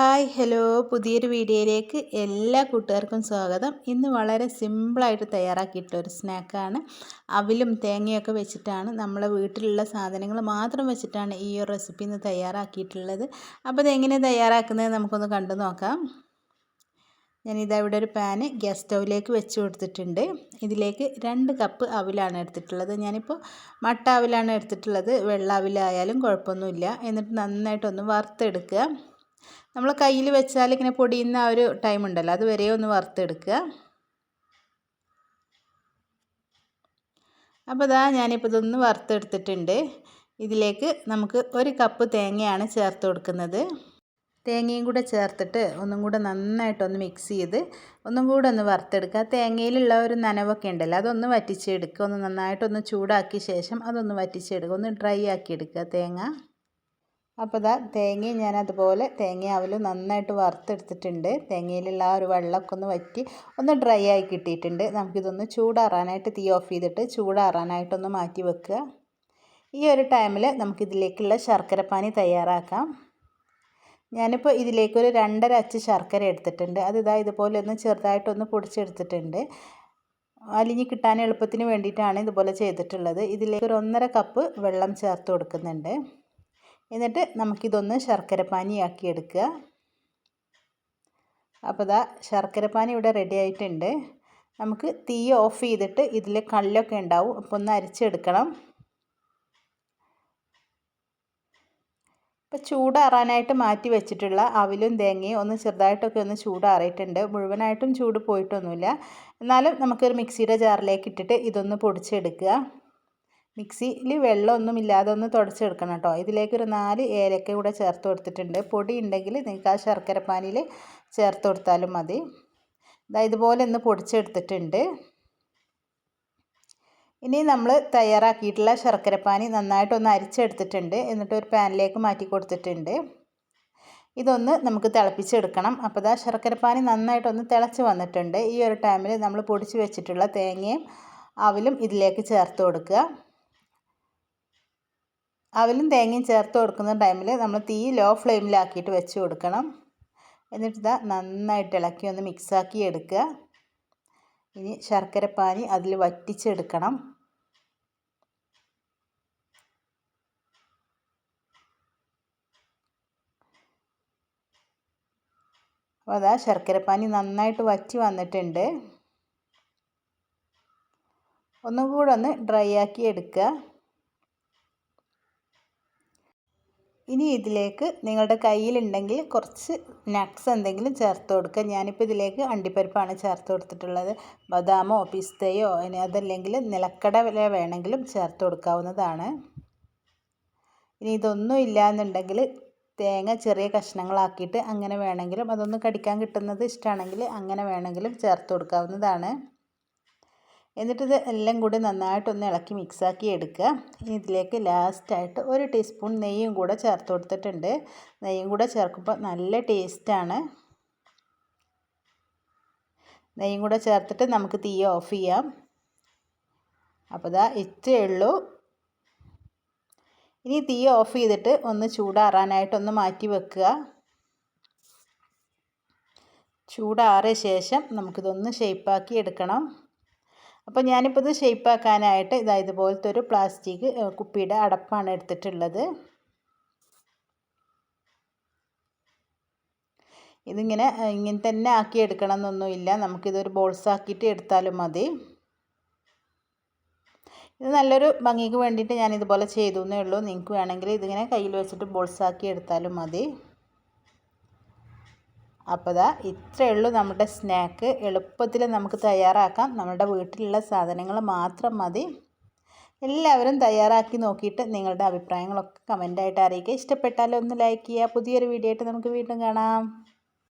Hi hello. പുതിയൊരു വീഡിയോയിലേക്ക് എല്ലാ കൂട്ടുകാർക്കും സ്വാഗതം. ഇന്ന് വളരെ സിമ്പിളായിട്ട് തയ്യാറാക്കിയിട്ടുള്ള ഒരു സ്നാക്കാണ്. അവിലും തേങ്ങയൊക്കെ വെച്ചിട്ടാണ് നമ്മളെ വീട്ടിലുള്ള സാധനങ്ങൾ മാത്രം വെച്ചിട്ടാണ് ഈ ഒരു റെസിപ്പി ഇന്ന് തയ്യാറാക്കിയിട്ടുള്ളത്. അപ്പോൾ ഇതെങ്ങനെ തയ്യാറാക്കുന്നത് നമുക്കൊന്ന് കണ്ടു നോക്കാം. ഞാനിതാ ഇവിടെ ഒരു പാന് ഗ്യാസ് സ്റ്റൗവിലേക്ക് വെച്ച് കൊടുത്തിട്ടുണ്ട്. ഇതിലേക്ക് രണ്ട് കപ്പ് അവിലാണ് എടുത്തിട്ടുള്ളത്. ഞാനിപ്പോൾ മട്ട അവിലാണ് എടുത്തിട്ടുള്ളത്. വെള്ള അവിലായാലും കുഴപ്പമൊന്നുമില്ല. എന്നിട്ട് നന്നായിട്ടൊന്ന് വറുത്തെടുക്കുക. നമ്മൾ കയ്യിൽ വെച്ചാൽ ഇങ്ങനെ പൊടിയുന്ന ആ ഒരു ടൈം ഉണ്ടല്ലോ അതുവരെ ഒന്ന് വറുത്തെടുക്കുക. അപ്പോൾ ഇതാ ഞാനിപ്പോൾ ഇതൊന്ന് വറുത്തെടുത്തിട്ടുണ്ട്. ഇതിലേക്ക് നമുക്ക് ഒരു കപ്പ് തേങ്ങയാണ് ചേർത്ത് കൊടുക്കുന്നത്. തേങ്ങയും കൂടെ ചേർത്തിട്ട് ഒന്നും കൂടെ നന്നായിട്ടൊന്ന് മിക്സ് ചെയ്ത് ഒന്നും കൂടെ ഒന്ന് വറുത്തെടുക്കുക. തേങ്ങയിലുള്ള ഒരു നനവൊക്കെ ഉണ്ടല്ലോ അതൊന്ന് വറ്റിച്ചെടുക്കുക. ഒന്ന് നന്നായിട്ടൊന്ന് ചൂടാക്കിയ ശേഷം അതൊന്ന് വറ്റിച്ചെടുക്കുക. ഒന്ന് ഡ്രൈ ആക്കി എടുക്കുക തേങ്ങ. അപ്പോൾ ഇതാ തേങ്ങയും ഞാൻ അതുപോലെ തേങ്ങ അവലും നന്നായിട്ട് വറുത്തെടുത്തിട്ടുണ്ട്. തേങ്ങയിലുള്ള ആ ഒരു വെള്ളമൊക്കെ ഒന്ന് വറ്റി ഒന്ന് ഡ്രൈ ആയി കിട്ടിയിട്ടുണ്ട്. നമുക്കിതൊന്ന് ചൂടാറാനായിട്ട് തീ ഓഫ് ചെയ്തിട്ട് ചൂടാറാനായിട്ടൊന്ന് മാറ്റി വെക്കുക. ഈ ഒരു ടൈമിൽ നമുക്കിതിലേക്കുള്ള ശർക്കരപ്പാനി തയ്യാറാക്കാം. ഞാനിപ്പോൾ ഇതിലേക്കൊരു രണ്ടര അച്ച് ശർക്കര എടുത്തിട്ടുണ്ട്. അത് ഇതാ ഇതുപോലെ ഒന്ന് ചെറുതായിട്ടൊന്ന് പൊടിച്ചെടുത്തിട്ടുണ്ട്. അലിഞ്ഞ് കിട്ടാൻ എളുപ്പത്തിന് വേണ്ടിയിട്ടാണ് ഇതുപോലെ ചെയ്തിട്ടുള്ളത്. ഇതിലേക്ക് ഒരു ഒന്നര കപ്പ് വെള്ളം ചേർത്ത് കൊടുക്കുന്നുണ്ട്. എന്നിട്ട് നമുക്കിതൊന്ന് ശർക്കരപ്പാനിയാക്കി എടുക്കുക അപ്പോൾ ഇതാ ശർക്കരപ്പാനി ഇവിടെ റെഡി ആയിട്ടുണ്ട്. നമുക്ക് തീ ഓഫ് ചെയ്തിട്ട് ഇതിൽ കല്ലൊക്കെ ഉണ്ടാവും. അപ്പോൾ ഒന്ന് അരിച്ചെടുക്കണം. ഇപ്പോൾ ചൂടാറാനായിട്ട് മാറ്റി വെച്ചിട്ടുള്ള അവിലും തേങ്ങയും ഒന്ന് ചെറുതായിട്ടൊക്കെ ഒന്ന് ചൂടാറിയിട്ടുണ്ട്. മുഴുവനായിട്ടും ചൂട് പോയിട്ടൊന്നുമില്ല. എന്നാലും നമുക്കൊരു മിക്സിയുടെ ജാറിലേക്ക് ഇട്ടിട്ട് ഇതൊന്ന് പൊടിച്ചെടുക്കുക. മിക്സിയിൽ വെള്ളമൊന്നും ഇല്ലാതെ ഒന്ന് തുടച്ചെടുക്കണം കേട്ടോ. ഇതിലേക്ക് ഒരു നാല് ഏലക്ക കൂടെ ചേർത്ത് കൊടുത്തിട്ടുണ്ട്. പൊടി ഉണ്ടെങ്കിൽ നിങ്ങൾക്ക് ആ ശർക്കരപ്പാനിയിൽ ചേർത്ത് കൊടുത്താലും മതി. ഇതാ ഇതുപോലെ ഒന്ന് പൊടിച്ചെടുത്തിട്ടുണ്ട്. ഇനി നമ്മൾ തയ്യാറാക്കിയിട്ടുള്ള ശർക്കരപ്പാനി നന്നായിട്ടൊന്ന് അരിച്ചെടുത്തിട്ടുണ്ട്. എന്നിട്ട് ഒരു പാനിലേക്ക് മാറ്റി കൊടുത്തിട്ടുണ്ട്. ഇതൊന്ന് നമുക്ക് തിളപ്പിച്ചെടുക്കണം. അപ്പോൾ ഇതാ ശർക്കരപ്പാനി നന്നായിട്ടൊന്ന് തിളച്ച് വന്നിട്ടുണ്ട്. ഈ ഒരു ടൈമിൽ നമ്മൾ പൊടിച്ച് വെച്ചിട്ടുള്ള തേങ്ങയും അവലും ഇതിലേക്ക് ചേർത്ത് കൊടുക്കുക. അവലും തേങ്ങയും ചേർത്ത് കൊടുക്കുന്ന ടൈമിൽ നമ്മൾ തീ ലോ ഫ്ലെയിമിലാക്കിയിട്ട് വെച്ച് കൊടുക്കണം. എന്നിട്ട് ഇതാ നന്നായിട്ട് ഇളക്കി ഒന്ന് മിക്സാക്കി എടുക്കുക. ഇനി ശർക്കരപ്പാനി അതിൽ വറ്റിച്ചെടുക്കണം. അപ്പോൾ അതാ ശർക്കരപ്പാനി നന്നായിട്ട് വറ്റി വന്നിട്ടുണ്ട്. ഒന്നുകൂടെ ഒന്ന് ഡ്രൈ ആക്കി എടുക്കുക. ഇനി ഇതിലേക്ക് നിങ്ങളുടെ കയ്യിലുണ്ടെങ്കിൽ കുറച്ച് നട്ട്സ് എന്തെങ്കിലും ചേർത്ത് കൊടുക്കുക. ഞാനിപ്പോൾ ഇതിലേക്ക് അണ്ടിപ്പരിപ്പാണ് ചേർത്ത് കൊടുത്തിട്ടുള്ളത്. ബദാമോ പിസ്തയോ അതല്ലെങ്കിൽ നിലക്കട വേണമെങ്കിലും ചേർത്ത് കൊടുക്കാവുന്നതാണ്. ഇനി ഇതൊന്നും ഇല്ല എന്നുണ്ടെങ്കിൽ തേങ്ങ ചെറിയ കഷ്ണങ്ങളാക്കിയിട്ട് അങ്ങനെ വേണമെങ്കിലും അതൊന്ന് കടിക്കാൻ കിട്ടുന്നത് ഇഷ്ടമാണെങ്കിൽ അങ്ങനെ വേണമെങ്കിലും ചേർത്ത് കൊടുക്കാവുന്നതാണ്. എന്നിട്ട് എല്ലാം കൂടി നന്നായിട്ടൊന്ന് ഇളക്കി മിക്സാക്കി എടുക്കുക. ഇതിലേക്ക് ലാസ്റ്റായിട്ട് ഒരു ടീസ്പൂൺ നെയ്യും കൂടെ ചേർത്ത് കൊടുത്തിട്ടുണ്ട്. നെയ്യും കൂടെ ചേർക്കുമ്പോൾ നല്ല ടേസ്റ്റാണ്. നെയ്യും കൂടെ ചേർത്തിട്ട് നമുക്ക് തീ ഓഫ് ചെയ്യാം. അപ്പോൾ ഇതാ ഇത്രയേ ഉള്ളൂ. ഇനി തീ ഓഫ് ചെയ്തിട്ട് ഒന്ന് ചൂടാറാനായിട്ടൊന്ന് മാറ്റി വെക്കുക. ചൂടാറിയ ശേഷം നമുക്കിതൊന്ന് ഷേപ്പാക്കി എടുക്കണം. അപ്പോൾ ഞാനിപ്പോൾ ഇത് ഷേപ്പാക്കാനായിട്ട് ഇതാ ഇതുപോലത്തെ ഒരു പ്ലാസ്റ്റിക് കുപ്പിയുടെ അടപ്പാണ് എടുത്തിട്ടുള്ളത്. ഇതിങ്ങനെ ഇങ്ങനെ തന്നെ ആക്കി എടുക്കണം എന്നൊന്നുമില്ല നമുക്കിതൊരു ബോൾസ് ആക്കിയിട്ട് എടുത്താലും മതി. ഇത് നല്ലൊരു ഭംഗിക്ക് വേണ്ടിയിട്ട് ഞാൻ ഇതുപോലെ ചെയ്തു എന്നേ ഉള്ളൂ. നിങ്ങൾക്ക് വേണമെങ്കിൽ ഇതിങ്ങനെ കയ്യിൽ വെച്ചിട്ട് ബോൾസ് ആക്കി എടുത്താലും മതി. അപ്പോൾ ഇതാ ഇത്രയേ ഉള്ളൂ നമ്മുടെ സ്നാക്ക്. എളുപ്പത്തിൽ നമുക്ക് തയ്യാറാക്കാം. നമ്മുടെ വീട്ടിലുള്ള സാധനങ്ങൾ മാത്രം മതി. എല്ലാവരും തയ്യാറാക്കി നോക്കിയിട്ട് നിങ്ങളുടെ അഭിപ്രായങ്ങളൊക്കെ കമന്റായിട്ട് അറിയിക്കുക. ഇഷ്ടപ്പെട്ടാലൊന്ന് ലൈക്ക് ചെയ്യുക. പുതിയൊരു വീഡിയോ ആയിട്ട് നമുക്ക് വീണ്ടും കാണാം.